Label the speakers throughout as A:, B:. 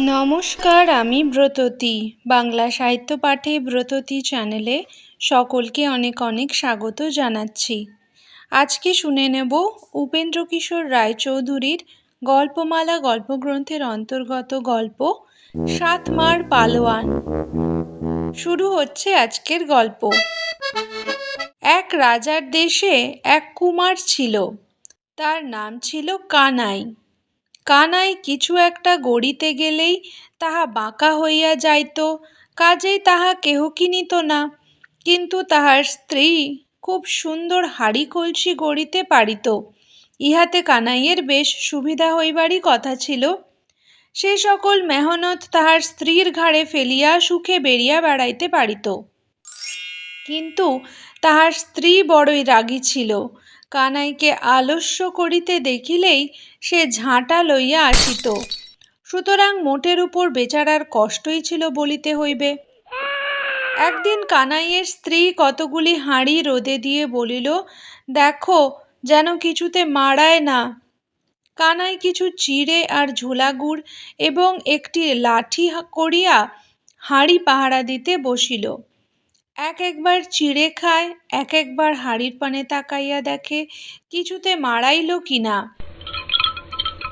A: নমস্কার, আমি ব্রততী। বাংলা সাহিত্য পাঠে ব্রততী চ্যানেলে সকলকে অনেক অনেক স্বাগত জানাচ্ছি। আজকে শুনে নেব উপেন্দ্র কিশোর রায়চৌধুরীর গল্পমালা গল্পগ্রন্থের অন্তর্গত গল্প সাতমার পালোয়ান। শুরু হচ্ছে আজকের গল্প। এক রাজার দেশে এক কুমার ছিল। তার নাম ছিল কানাই। কানাই কিছু একটা গড়িতে গেলেই তাহা বাঁকা হইয়া যাইত, কাজেই তাহা কেহ কিনিত না। কিন্তু তাহার স্ত্রী খুব সুন্দর হাড়ি কলসি গড়িতে পারিত। ইহাতে কানাইয়ের বেশ সুবিধা হইবারই কথা ছিল। সে সকল মেহনত তাহার স্ত্রীর ঘাড়ে ফেলিয়া সুখে বেরিয়া বেড়াইতে পারিত। কিন্তু তাহার স্ত্রী বড়ই রাগী ছিল। কানাইকে আলস্য করিতে দেখিলেই সে ঝাঁটা লইয়া আসিত। সুতরাং মোটের উপর বেচারার কষ্টই ছিল বলিতে হইবে। একদিন কানাইয়ের স্ত্রী কতগুলি হাঁড়ি রোদে দিয়ে বলিল, দেখো, যেন কিছুতে মারায় না। কানাই কিছু চিড়ে আর ঝোলাগুড় এবং একটি লাঠি করিয়া হাঁড়ি পাহারা দিতে বসিল। এক একবার চিড়ে খায়, এক একবার হাঁড়ির পানে তাকাইয়া দেখে, কিছুতে মারাইল কি না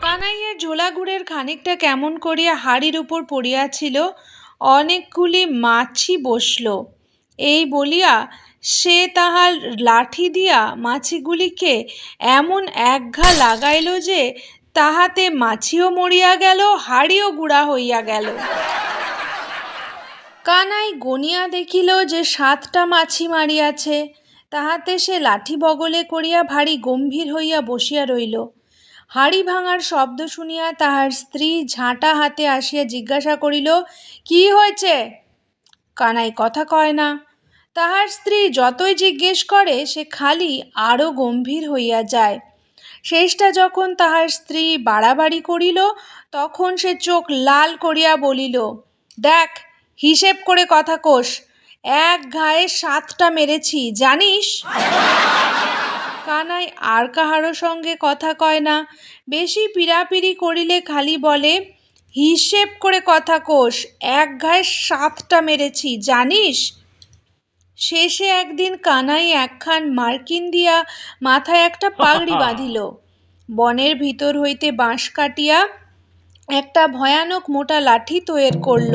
A: কানাইয়ের ঝোলা গুড়ের খানিকটা কেমন করিয়া হাড়ির উপর পড়িয়াছিল, অনেকগুলি মাছি বসল। এই বলিয়া সে তাহার লাঠি দিয়া মাছিগুলিকে এমন একঘা লাগাইল যে, তাহাতে মাছিও মরিয়া গেল, হাড়িও গুড়া হইয়া গেল। কানাই গনিয়া দেখিল যে সাতটা মাছি মারিয়াছে, তাহাতে সে লাঠি বগলে করিয়া ভারী গম্ভীর হইয়া বসিয়া রইল। হাড়ি ভাঙার শব্দ শুনিয়া তাহার স্ত্রী ঝাঁটা হাতে আসিয়া জিজ্ঞাসা করিল, কি হয়েছে? কানাই কথা কয় না। তাহার স্ত্রী যতই জিজ্ঞেস করে, সে খালি আরও গম্ভীর হইয়া যায়। শেষটা যখন তাহার স্ত্রী বাড়াবাড়ি করিল, তখন সে চোখ লাল করিয়া বলিল, দেখ হিসেব করে কথা কোষ এক ঘায়ে সাতটা মেরেছি জানিস? কানাই আর কাহারও সঙ্গে কথা কয় না। বেশি পিড়াপিড়ি করিলে খালি বলে হিসেব করে কথা কোষ এক ঘায়ে সাতটা মেরেছি জানিস? শেষে একদিন কানাই একখান মার্কিন দিয়া মাথায় একটা পাগড়ি বাঁধিল। বনের ভিতর হইতে বাঁশ কাটিয়া একটা ভয়ানক মোটা লাঠি তৈরি করল।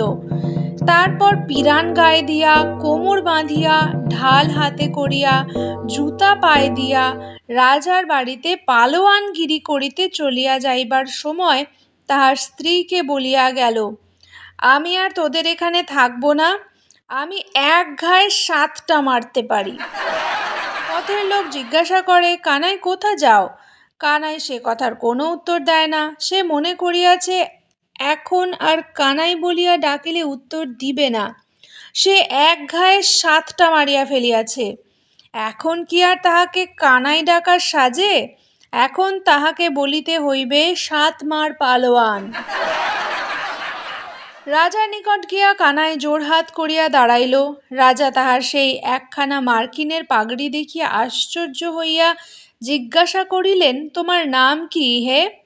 A: তারপর পিরান গায়ে দিয়া, কোমর বাঁধিয়া, ঢাল হাতে করিয়া, জুতা পায়ে দিয়া, রাজার বাড়িতে পালোয়ানগিরি করিতে চলিয়া যাইবার সময় তাহার স্ত্রীকে বলিয়া গেল, আমি আর তোদের এখানে থাকব না, আমি এক ঘায়ে সাতটা মারতে পারি। পথের লোক জিজ্ঞাসা করে, কানাই কোথা যাও? কানাই সে কথার কোনো উত্তর দেয় না, সে মনে করিয়াছে এখন আর কানাই বলিয়া ডাকিলে উত্তর দিবে না। সে এক ঘায়ে সাতটা মারিয়া ফেলিয়াছে। এখন কি আর তাহাকে কানাই ডাকার সাজে? এখন তাহাকে বলিতে হইবে সাত মার পালোয়ান। রাজার নিকট গিয়া কানাই জোড়হাত করিয়া দাঁড়াইল। রাজা তাহার সেই একখানা মার্কিনের পাগড়ি দেখিয়া আশ্চর্য হইয়া জিজ্ঞাসা করিলেন, তোমার নাম কি হে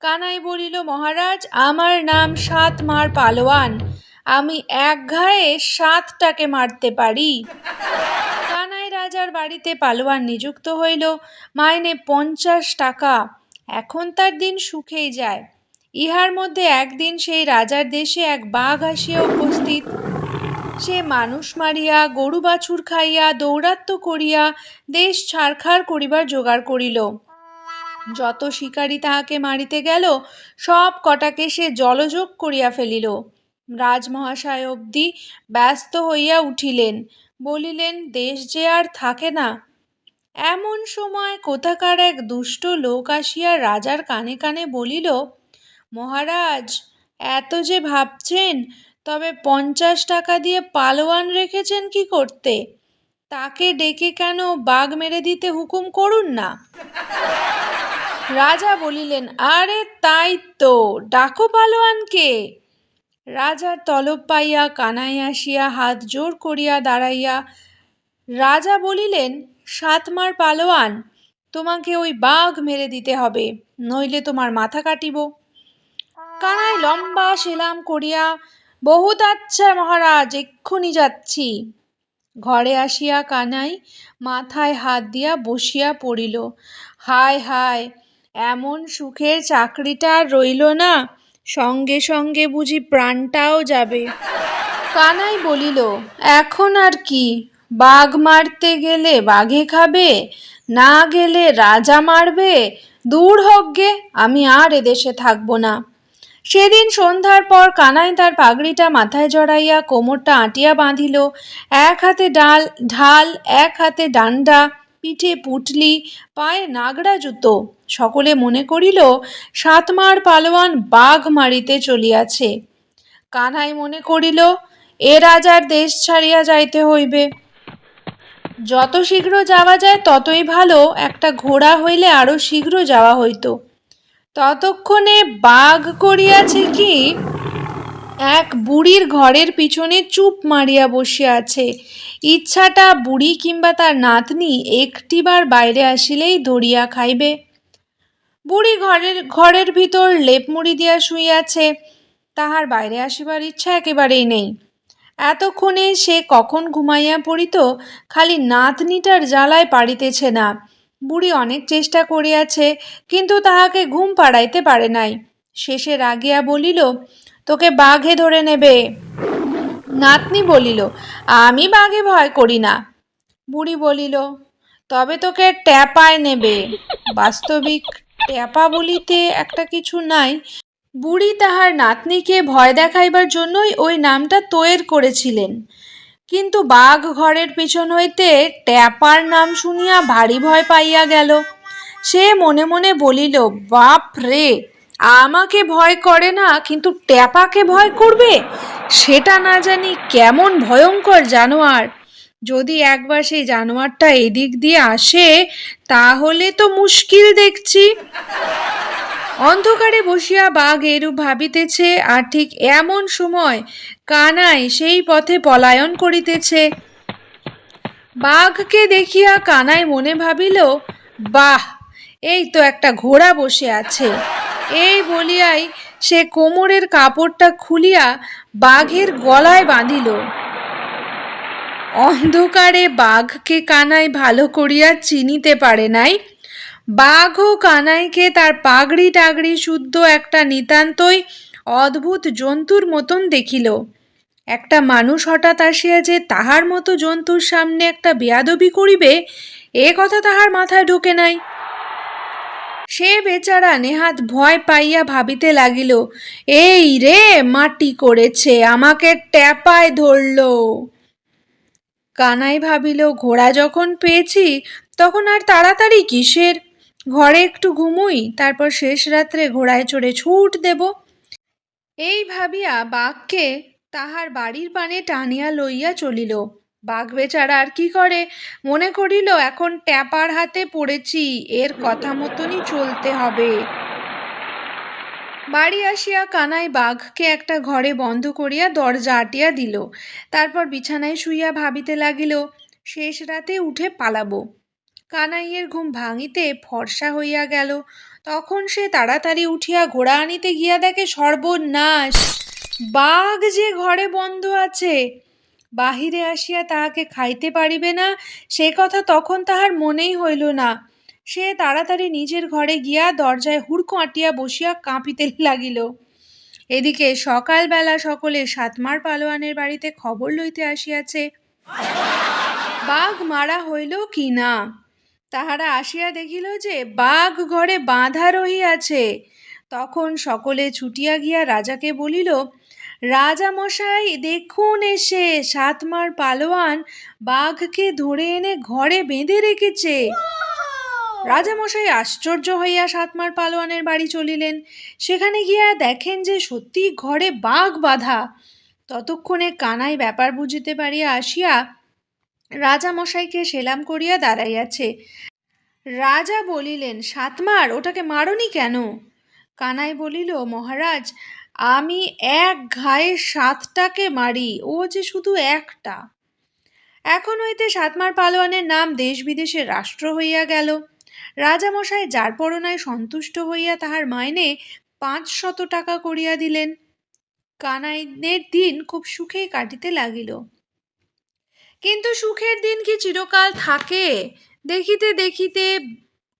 A: কানাই বলিল, মহারাজ, আমার নাম সাত মার পালোয়ান। আমি এক ঘায়ে সাতটাকে মারতে পারি। কানাই রাজার বাড়িতে পালোয়ান নিযুক্ত হইল, মাইনে পঞ্চাশ টাকা। এখন তার দিন সুখেই যায়। ইহার মধ্যে একদিন সেই রাজার দেশে এক বাঘ আসিয়া উপস্থিত। সে মানুষ মারিয়া, গরু বাছুর খাইয়া দৌরাত্ম করিয়া, দেশ ছাড়খাড় করিবার জোগাড় করিল। যত শিকারী তাহাকে মারিতে গেল, সব কটাকে সে জলযোগ করিয়া ফেলিল। রাজমহাশয় অবধি ব্যস্ত হইয়া উঠিলেন, বলিলেন, দেশ যে আর থাকে না। এমন সময় কোথাকার এক দুষ্ট লোক আসিয়া রাজার কানে কানে বলিল, মহারাজ, এত যে ভাবছেন, তবে পঞ্চাশ টাকা দিয়ে পালোয়ান রেখেছেন কি করতে? তাকে ডেকে কেন বাঘ মেরে দিতে হুকুম করুন না? রাজা বলিলেন, আরে, তাই তো, ডাকো পালোয়ানকে। রাজার তলব পাইয়া কানাই আসিয়া, হাত জোর করিয়া দাঁড়াইয়া, রাজা বলিলেন, সাতমার পালোয়ান, তোমাকে ওই বাঘ মেরে দিতে হবে, নইলে তোমার মাথা কাটিব। কানাই লম্বা সেলাম করিয়া, বহুত আচ্ছা মহারাজ, এক্ষুনি যাচ্ছি। ঘরে আসিয়া কানাই মাথায় হাত দিয়া বসিয়া পড়িল। হায় হায় এমন সুখের চাকরিটা আর রইল না। সঙ্গে সঙ্গে বুঝি প্রাণটাও যাবে। কানাই বলিল, এখন আর কি? বাঘ মারতে গেলে বাঘে খাবে? না গেলে রাজা মারবে? দূর হোক গে, আমি আর এদেশে থাকব না। সেদিন সন্ধ্যার পর কানাই তার পাগড়িটা মাথায় জড়াইয়া কোমরটা আঁটিয়া বাঁধিল। এক হাতে ডাল, ঢাল, এক হাতে ডান্ডা, পিঠে পুটলি, পায়ে নাগড়া জুতো। সকলে মনে করিল, সাতমার পালোয়ান বাঘ মারিতে চলিয়াছে। কানাই মনে করিল, এ রাজার দেশ ছাড়িয়া যাইতে হইবে। যত শীঘ্র যাওয়া যায়, ততই ভালো, একটা ঘোড়া হইলে আরও শীঘ্র যাওয়া হইতো। ততক্ষণে বাঘ করিয়াছে কি, এক বুড়ির ঘরের পিছনে চুপ মারিয়া বসিয়া আছে। ইচ্ছাটা বুড়ি কিংবা তার নাতনি একটিবার বাইরে আসিলেই ধরিয়া খাইবে। বুড়ি ঘরের ঘরের ভিতর লেপ মুড়ি দিয়া শুইয়াছে তাহার বাইরে আসিবার ইচ্ছা একেবারেই নেই। এতক্ষণে সে কখন ঘুমাইয়া পড়িত, খালি নাতনিটার জ্বালায় পারিতেছে না। বুড়ি অনেক চেষ্টা করিয়াছে, কিন্তু তাহাকে ঘুম পাড়াইতে পারে নাই। শেষে রাগিয়া বলিল, তোকে বাঘে ধরে নেবে। নাতনি বলিল, আমি বাঘে ভয় করি না। বুড়ি বলিল, তবে তোকে ট্যাপায় নেবে। বাস্তবিক ট্যাপা বলিতে একটা কিছু নাই। বুড়ি তাহার নাতনিকে ভয় দেখাইবার জন্যই ওই নামটা তৈর করেছিলেন। কিন্তু বাঘ ঘরের পিছন হইতে ট্যাপার নাম শুনিয়া ভারী ভয় পাইয়া গেল। সে মনে মনে বলিল, বাপ রে, আমাকে ভয় করে না, কিন্তু ট্যাপাকে ভয় করবে? সেটা না জানি কেমন ভয়ঙ্কর জানোয়ার। যদি একবার সেই জানোয়ারটা এদিক দিয়ে আসে, তাহলে তো মুশকিল দেখছি। অন্ধকারে বসিয়া বাঘ এরূপ ভাবিতেছে, আর ঠিক এমন সময় কানাই সেই পথে পলায়ন করিতেছে। বাঘকে দেখিয়া কানাই মনে ভাবিল, বাহ, এই তো একটা ঘোড়া বসে আছে। এই বলিয়াই সে কোমরের কাপড়টা খুলিয়া বাঘের গলায় বাঁধিল। অন্ধকারে বাঘকে কানাই ভালো করিয়া চিনিতে পারে নাই। বাঘও কানাইকে তার পাগড়ি টাগড়ি শুদ্ধ একটা নিতান্তই অদ্ভুত জন্তুর মতন দেখিল। একটা মানুষ হঠাৎ আসিয়া যে তাহার মতো জন্তুর সামনে একটা বেয়াদবি করিবে, এ কথা তাহার মাথায় ঢোকে নাই। সে বেচারা নেহাত ভয় পাইয়া ভাবিতে লাগিল, এই রে, মাটি করেছে, আমাকে ট্যাপায় ধরল। কানাই ভাবিল, ঘোড়া যখন পেয়েছি, তখন আর তাড়াতাড়ি কিসের? ঘরে একটু ঘুমুই, তারপর শেষ রাত্রে ঘোড়ায় চড়ে ছুট দেব। এই ভাবিয়া বাঘকে তাহার বাড়ির পানে টানিয়া লইয়া চলিল। বাঘ বেচারা আর কি করে? মনে করিল, এখন ট্যাপার হাতে পড়েছি, এর কথা মতনই চলতে হবে। বাড়ি আসিয়া কানাই বাঘকে একটা ঘরে বন্ধ করিয়া দরজা আটিয়া দিল। তারপর বিছানায় শুইয়া ভাবিতে লাগিল, শেষ রাতে উঠে পালাবো কানাইয়ের ঘুম ভাঙিতে ফর্সা হইয়া গেল। তখন সে তাড়াতাড়ি উঠিয়া ঘোড়া আনিতে গিয়া দেখে, সর্বনাশ! বাঘ যে ঘরে বন্ধ আছে! বাহিরে আসিয়া তাহাকে খাইতে পারিবে না, সে কথা তখন তাহার মনেই হইল না। সে তাড়াতাড়ি নিজের ঘরে গিয়া দরজায় হুড়কো আঁটিয়া বসিয়া কাঁপিতে লাগিল। এদিকে সকালবেলা সকলে সাতমার পালোয়ানের বাড়িতে খবর লইতে আসিয়াছে, বাঘ মারা হইল কি না? তাহারা আসিয়া দেখিল যে বাঘ ঘরে বাঁধা রহিয়াছে। তখন সকলে ছুটিয়া গিয়া রাজাকে বলিল রাজামশাই দেখুন এসে সাতমার পালোয়ান বাঘকে ধরে এনে ঘরে বেঁধে রেখেছে। রাজামশাই আশ্চর্য হইয়া সাতমার পালোয়ানের বাড়ি চলিলেন। সেখানে গিয়া দেখেন যে সত্যি ঘরে বাঘ বাঁধা। ততক্ষণে কানাই ব্যাপার বুঝিতে পারিয়া আসিয়া রাজামশাইকে সেলাম করিয়া দাঁড়াইয়াছে। রাজা বলিলেন, সাতমার, ওটাকে মারনি কেন? কানাই বলিল, মহারাজ, আমি এক ঘায়ে সাতটাকে মারি, ও যে শুধু একটা। এখন হইতে সাতমার পালোয়ানের নাম দেশ বিদেশে রাষ্ট্র হইয়া গেল। রাজামশাই যার পরনায় সন্তুষ্ট হইয়া তাহার মাইনে পাঁচশত টাকা করিয়া দিলেন। কানাইনের দিন খুব সুখেই কাটিতে লাগিল। কিন্তু সুখের দিন কি চিরকাল থাকে? দেখিতে দেখিতে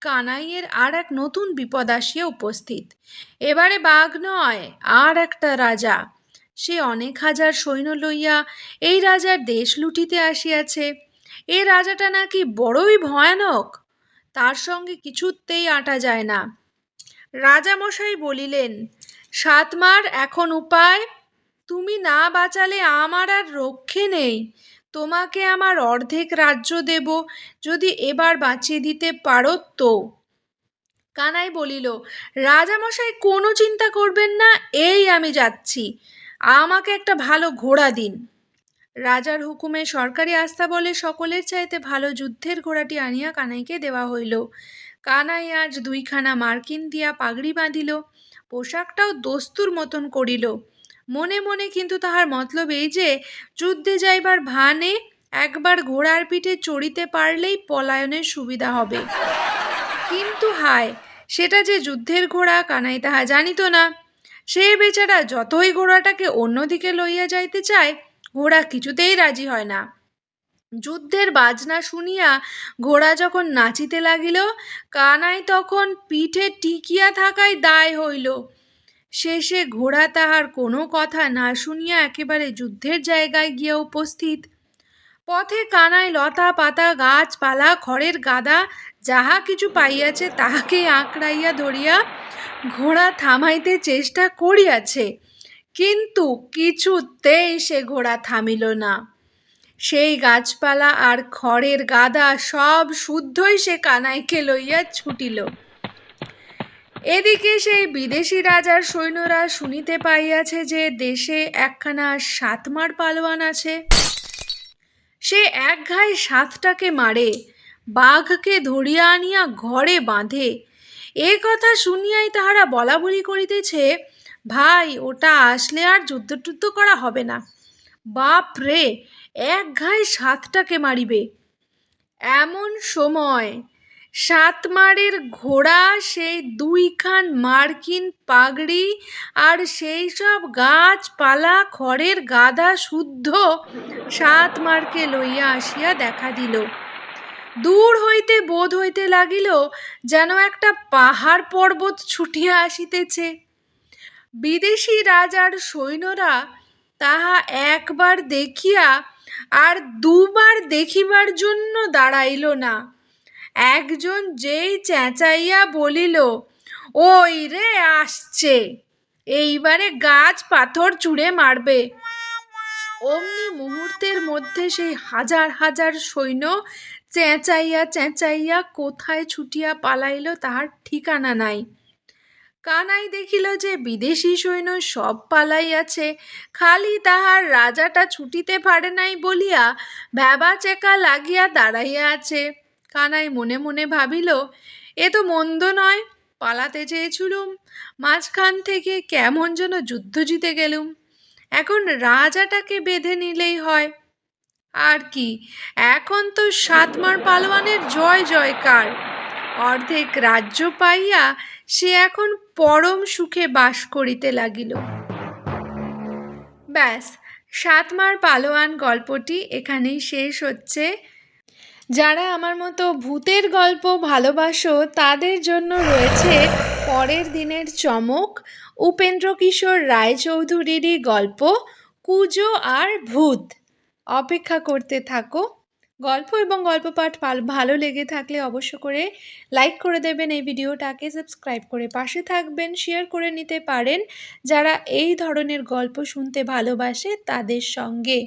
A: কানাইয়ের আর এক নতুন বিপদ আসিয়া উপস্থিত। এবারে বাঘ নয়, আর একটা রাজা। সে অনেক হাজার সৈন্য লইয়া এই রাজার দেশ লুটিতে আসিয়াছে। এ রাজাটা নাকি বড়ই ভয়ানক! তার সঙ্গে কিছুতেই আটা যায় না। রাজামশাই বলিলেন, সাতমার, এখন উপায়? তুমি না বাঁচালে আমার আর রক্ষে নেই। তোমাকে আমার অর্ধেক রাজ্য দেব, যদি এবার বাঁচিয়ে দিতে পারো তো? কানাই বলিল, রাজামশাই, কোনো চিন্তা করবেন না, এই আমি যাচ্ছি। আমাকে একটা ভালো ঘোড়া দিন। রাজার হুকুমে সরকারি আস্থা বলে সকলের চাইতে ভালো যুদ্ধের ঘোড়াটি আনিয়া কানাইকে দেওয়া হইল। কানাই আজ দুইখানা মার্কিন দিয়া পাগড়ি বাঁধিল, পোশাকটাও দস্তুর মতন করিল। মনে মনে কিন্তু তাহার মতলব এই যে, যুদ্ধে যাইবার ভানে একবার ঘোড়ার পিঠে চড়িতে পারলেই পলায়নের সুবিধা হবে। কিন্তু হায়, সেটা যে যুদ্ধের ঘোড়া কানাই তাহা জানিত না। সে বেচারা যতই ঘোড়াটাকে অন্যদিকে লইয়া যাইতে চায় ঘোড়া কিছুতেই রাজি হয় না। যুদ্ধের বাজনা শুনিয়া ঘোড়া যখন নাচিতে লাগিল, কানাই তখন পিঠে টিকিয়া থাকায় দায় হইল। শেষে ঘোড়া তাহার কোনো কথা না শুনিয়া একেবারে যুদ্ধের জায়গায় গিয়া উপস্থিত। পথে কানাই লতা পাতা গাছপালা, খড়ের গাদা, যাহা কিছু পাইয়াছে তাহাকে আঁকড়াইয়া ধরিয়া ঘোড়া থামাইতে চেষ্টা করিয়াছে। কিন্তু কিছুতেই সে ঘোড়া থামিল না। সেই গাছপালা আর খড়ের গাদা সব শুদ্ধই সে কানাইকে লইয়া ছুটিল। এদিকে সেই বিদেশি রাজার সৈন্যরা শুনিতে পাইয়াছে যে দেশে একখানা সাতমার পালোয়ান আছে। সে এক ঘায়ে সাতটাকে মারে, বাঘকে ধরিয়া আনিয়া ঘরে বাঁধে। এ কথা শুনিয়াই তাহারা বলা বলি করিতেছে ভাই, ওটা আসলে আর যুদ্ধ টুদ্ধ করা হবে না। বাপ রে, এক ঘায়ে সাতটাকে মারিবে। এমন সময় সাতমারের ঘোড়া, সেই দুইখান মার্কিন পাগড়ি আর সেই সব গাছপালা, খড়ের গাদা শুদ্ধ সাতমারকে লইয়া আসিয়া দেখা দিল। দূর হইতে, বোধ হইতে লাগিল যেন একটা পাহাড় পর্বত ছুটিয়া আসিতেছে। বিদেশি রাজার সৈন্যরা তাহা একবার দেখিয়া আর দুবার দেখিবার জন্য দাঁড়াইল না। একজন যেই চেঁচাইয়া বলিল, ওই রে, আসছে। এইবারে গাছ পাথর চুড়ে মারবে। অমনি মুহূর্তের মধ্যে সেই হাজার হাজার সৈন্য চেঁচাইয়া চেঁচাইয়া কোথায় ছুটিয়া পালাইল তাহার ঠিকানা নাই। কানাই দেখিল যে বিদেশি সৈন্য সব পালাইয়াছে, খালি তাহার রাজাটা ছুটিতে পারে নাই বলিয়া ভ্যাবা চেকা লাগিয়া দাঁড়াইয়া আছে। কানাই মনে মনে ভাবিল, এ তো মন্দ নয়, পালাতে চেয়েছিলুম, মাঝখান থেকে কেমন যেন যুদ্ধ জিতে গেলুম। এখন রাজাটাকে বেঁধে নিলেই হয়। আর কি, এখন তো সাতমার পালোয়ানের জয় জয়কার। অর্ধেক রাজ্য পাইয়া সে এখন পরম সুখে বাস করিতে লাগিল। ব্যাস, সাতমার পালোয়ান গল্পটি এখানেই শেষ হচ্ছে। যারা আমার মতো ভূতের গল্প ভালোবাসো, তাদের জন্য রয়েছে পরের দিনের চমক উপেন্দ্র কিশোর রায়চৌধুরীরই গল্প, কুজো আর ভূত। অপেক্ষা করতে থাকো। গল্প এবং গল্প পাঠ ভালো লেগে থাকলে অবশ্য করে লাইক করে দেবেন এই ভিডিওটাকে সাবস্ক্রাইব করে পাশে থাকবেন শেয়ার করে নিতে পারেন যারা এই ধরনের গল্প শুনতে ভালোবাসে তাদের সঙ্গে।